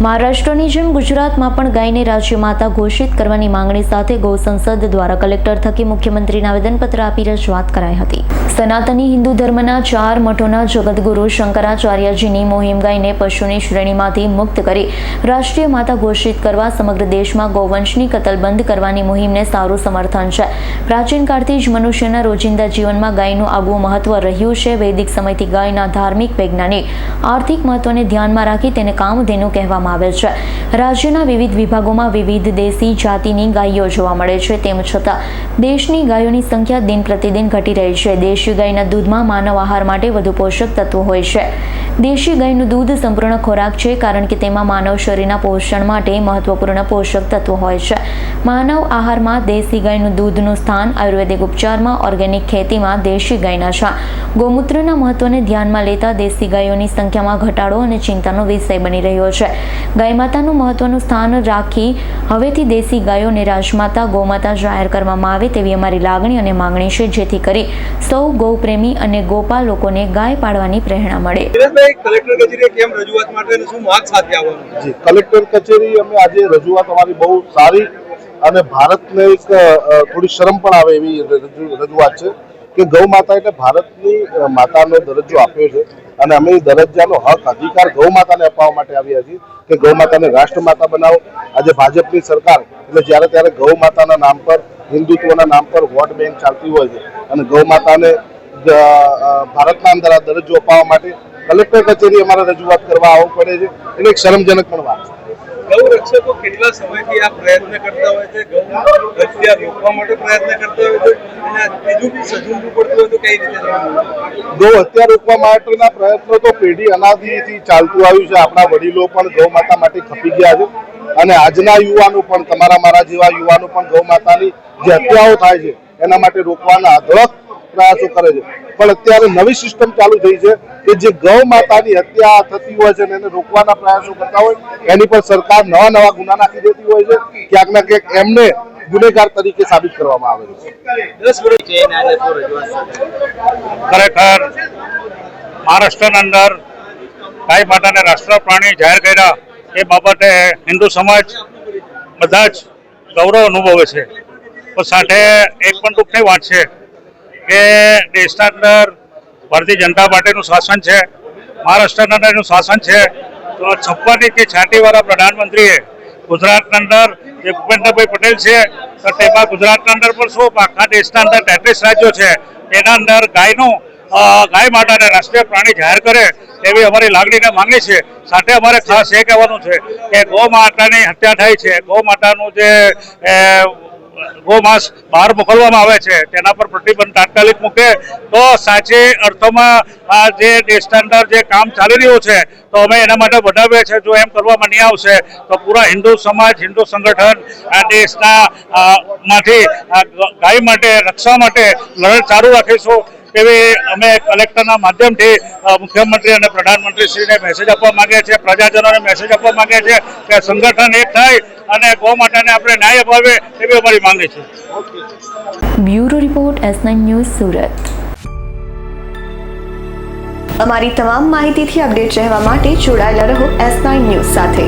મહારાષ્ટ્રની જેમ ગુજરાતમાં પણ ગાયને રાજ્યમાતા ઘોષિત કરવાની માંગણી સાથે ગૌ સંસદ દ્વારા કલેક્ટર થકી મુખ્યમંત્રીને આવેદનપત્ર આપી રજૂઆત કરાઈ હતી. સનાતની હિન્દુ ધર્મના ચાર મઠોના જગતગુરુ શંકરાચાર્યજીની મોહિમ ગાયને પશુની શ્રેણીમાંથી મુક્ત કરી રાષ્ટ્રીય માતા ઘોષિત કરવા સમગ્ર દેશમાં ગૌવંશની કતલ બંધ કરવાની મુહિમને સારું સમર્થન છે. પ્રાચીન કાળથી જ મનુષ્યના રોજિંદા જીવનમાં ગાયનું આગવું મહત્વ રહ્યું છે. વૈદિક સમયથી ગાયના ધાર્મિક વૈજ્ઞાનિક આર્થિક મહત્વને ધ્યાનમાં રાખી તેને કામધેનુ કહેવામાં આવે છે. રાજ્યના વિવિધ વિભાગોમાં વિવિધ દેશી જાતિની ગાયો જોવા મળે છે. તેમ છતાં, દેશની ગાયોની સંખ્યા દિન પ્રતિદિન ઘટી રહી છે. દેશી ગાયના દૂધમાં માનવ આહાર માટે વધુ પોષક તત્વો હોય છે. દેશી ગાયનું દૂધ સંપૂર્ણ ખોરાક છે, કારણ કે તેમાં માનવ શરીરના પોષણ માટે મહત્વપૂર્ણ પોષક તત્વો હોય છે. માનવ આહારમાં દેશી ગાયનું દૂધનું સ્થાન આયુર્વેદિક ઉપચારમાં, ઓર્ગેનિક ખેતીમાં દેશી ગાયના છાણ ગૌમૂત્રના મહત્વને ધ્યાનમાં લેતા દેશી ગાયોની સંખ્યામાં ઘટાડો અને ચિંતાનો વિષય બની રહ્યો છે. ગાય માતાનું મહત્વનું સ્થાન રાખી હવેથી દેશી ગાયોને રાજમાતા ગૌમાતા જાહેર કરવામાં આવે તેવી અમારી લાગણી અને માંગણી છે જેથી કરી સૌ ગૌપ્રેમી અને ગોપાલ લોકોને ગાય પાડવાની પ્રેરણા મળે. કલેક્ટર કચેરીએ કેમ રજૂઆત માટે અને શું માગ સાથે આવવાનું જી કલેક્ટર કચેરી અમે આજે રજૂઆત અમારી બહુ સારી અને ભારતને એક થોડી શરમ પણ આવે એવી રજૂઆત છે. કે ગૌ માતા એટલે ભારતની માતાનો દરજ્જો આપ્યો છે. અને અમે દરજ્જાનો હક, અધિકાર ગૌ માતાને અપાવવા માટે આવ્યા છીએ કે ગૌ માતાને રાષ્ટ્રમાતા બનાવો. આજે ભાજપની સરકાર, એટલે જ્યારે ત્યારે ગૌ માતાના નામ પર, હિન્દુત્વના નામ પર વોટ બેંક ચાલતી હોય છે. અને ગૌ માતાને ભારતના અંદર આ દરજ્જો અપાવવા માટે કલેક્ટર કચેરી અમારે રજૂઆત કરવા આવવું પડે છે. એટલે એક શરમજનક પણ વાત છે. રક્ષકો કેટલા સમયથી આ પ્રયત્ન કરતા હોય છે? ગૌ હત્યા રોકવા માટે પ્રયત્ન કરતા હોય છે? અને બીજું બી સજુંડું પડતું હોય તો કઈ રીતે ગૌ હત્યા રોકવા માટેના પ્રયત્નો તો પેઢી અનાદિથી ચાલતું આવ્યું છે. આપણા વડીલો પણ ગૌ માતા માટે ખપી ગયા છે. અને આજના યુવાનો પણ, તમારા મારા જેવા યુવાનો પણ ગૌ માતાની જે હત્યાઓ થાય છે, એના માટે રોકવાના અઢળક પ્રયાસો કરે છે. પણ અત્યારે નવી સિસ્ટમ ચાલુ થઈ છે કે જે ગૌ માતાની હત્યા થતી હોય છે એને રોકવાના પ્રયાસો કરતા હોય એની પર સરકાર નવા નવા ગુના નાખી દેતી હોય છે. ક્યાંક ના ક્યાંક એમને ગુનેગાર તરીકે સાબિત કરવામાં આવે છે. ખરેખર મહારાષ્ટ્રના અંદર ગાય માતાને રાષ્ટ્ર પ્રાણી જાહેર કર્યા એ બાબતે હિન્દુ સમાજ બધા જ ગૌરવ અનુભવે છે. પણ સાથે એક પણ દુઃખની વાત છે કે દેશના અંદર ભારતીય જનતા પાર્ટીનું શાસન છે, મહારાષ્ટ્રના અંદરનું શાસન છે, તો છપ્પનથી કે છાંટીવાળા પ્રધાનમંત્રીએ ગુજરાતના અંદર જે ભૂપેન્દ્રભાઈ પટેલ છે, તો તેમાં ગુજરાતના અંદર પણ શું આખા દેશના અંદર તેત્રીસ રાજ્યો છે, એના અંદર ગાયનું ગાય માતાને રાષ્ટ્રીય પ્રાણી જાહેર કરે એવી અમારી લાગણીને માંગણી છે સાથે અમારે ખાસ એ કહેવાનું છે કે ગૌ માતાની હત્યા થાય છે. ગૌ માતાનું જે ગોમાંસ બહાર મોકલવામાં આવે છે. તેના પર પ્રતિબંધ તાત્કાલિક મૂકે તો સાચી અર્થમાં આ જે દેશના અંદર જે કામ ચાલી રહ્યું છે, તો અમે એના માટે વધાવીએ છીએ. જો એમ કરવામાં નહીં આવશે, તો પૂરા હિન્દુ સમાજ, હિન્દુ સંગઠન આ દેશના માંથી ગાય માટે, રક્ષા માટે લડત ચાલુ રાખીશું. એવી અમે કલેક્ટરના માધ્યમથી મુખ્યમંત્રી અને પ્રધાનમંત્રીશ્રીને મેસેજ આપવા માગીએ છીએ, પ્રજાજનોને મેસેજ આપવા માગીએ છીએ કે સંગઠન એક થાય અને ગૌ માતાને આપણે ન્યાય અપાવે એવી અમારી માંગણી છે. Bureau report S News Surat. અમારી તમામ માહિતીથી અપડેટ રહેવા માટે જોડાયેલા રહો એસ ન્યૂઝ સાથે.